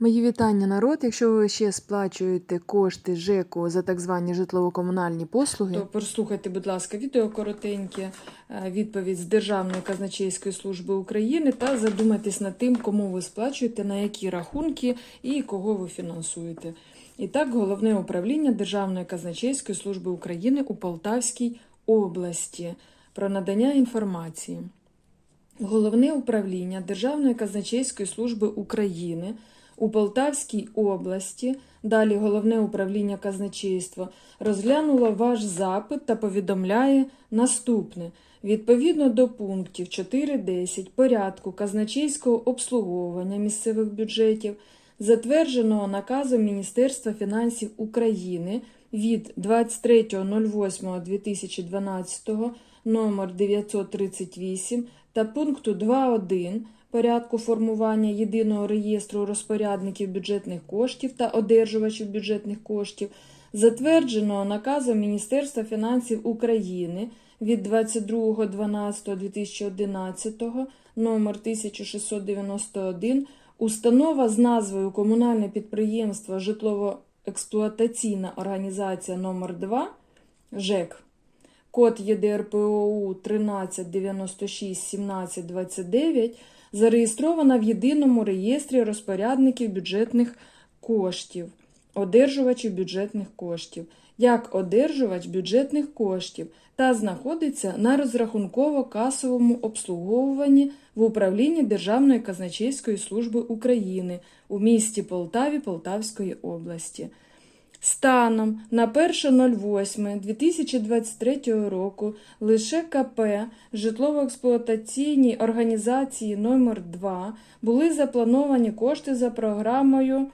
Мої вітання, народ. Якщо ви ще сплачуєте кошти ЖЕКу за так звані житлово-комунальні послуги, То прослухайте, будь ласка, відео коротеньке, е, відповідь з Державної казначейської служби України та задумайтесь над тим, кому ви сплачуєте, на які рахунки і кого ви фінансуєте. І так, головне управління Державної казначейської служби України у Полтавській області про надання інформації. Головне управління Державної казначейської служби України у Полтавській області, далі Головне управління казначейства, розглянуло ваш запит та повідомляє наступне. Відповідно до пунктів 4.10 порядку казначейського обслуговування місцевих бюджетів, затвердженого наказом Міністерства фінансів України від 23.08.2012 номер 938 та пункту 2.1 порядку формування єдиного реєстру розпорядників бюджетних коштів та одержувачів бюджетних коштів, затвердженого наказом Міністерства фінансів України від 22.12.2011 номер 1691 установа з назвою Комунальне підприємство Житлово-експлуатаційна організація номер 2 ЖЕК код ЄДРПОУ 13 96 17 29 зареєстрована в єдиному реєстрі розпорядників бюджетних коштів, одержувачів бюджетних коштів, як одержувач бюджетних коштів та знаходиться на розрахунково-касовому обслуговуванні в управлінні Державної казначейської служби України у місті Полтаві Полтавської області. Станом на 1.08.2023 року лише КП житлово-експлуатаційній організації номер 2 були заплановані кошти за програмою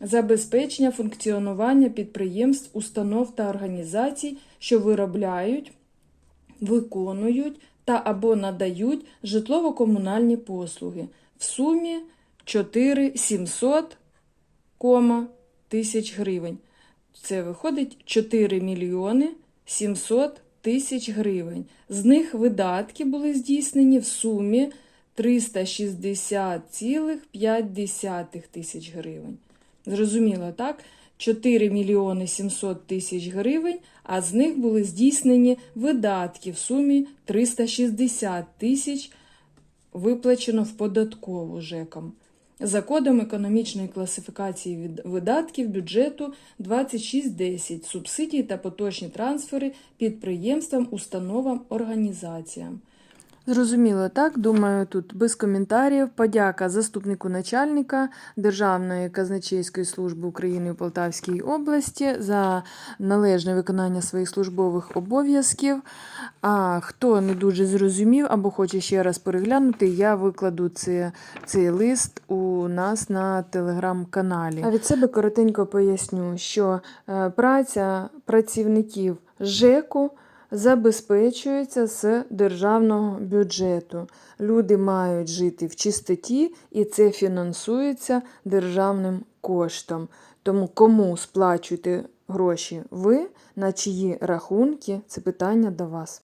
забезпечення функціонування підприємств, установ та організацій, що виробляють, виконують та або надають житлово-комунальні послуги в сумі 4 700 кома тисяч гривень. Це виходить 4 мільйони 700 тисяч гривень. З них видатки були здійснені в сумі 360,5 тисяч гривень. Зрозуміло, так? 4 мільйони 700 тисяч гривень, а з них були здійснені видатки в сумі 360 тисяч виплачено в податкову ЖЕКам за кодом економічної класифікації від- видатків бюджету 2610 субсидії та поточні трансфери підприємствам, установам, організаціям. Зрозуміло, так? Думаю, тут без коментарів. Подяка заступнику начальника Державної казначейської служби України у Полтавській області за належне виконання своїх службових обов'язків. А хто не дуже зрозумів або хоче ще раз переглянути, я викладу це, цей лист у нас на телеграм-каналі. А від себе коротенько поясню, що е, праця працівників ЖЕКу забезпечується з державного бюджету. Люди мають жити в чистоті, і це фінансується державним коштом. Тому кому сплачуєте гроші ви, на чиї рахунки, це питання до вас.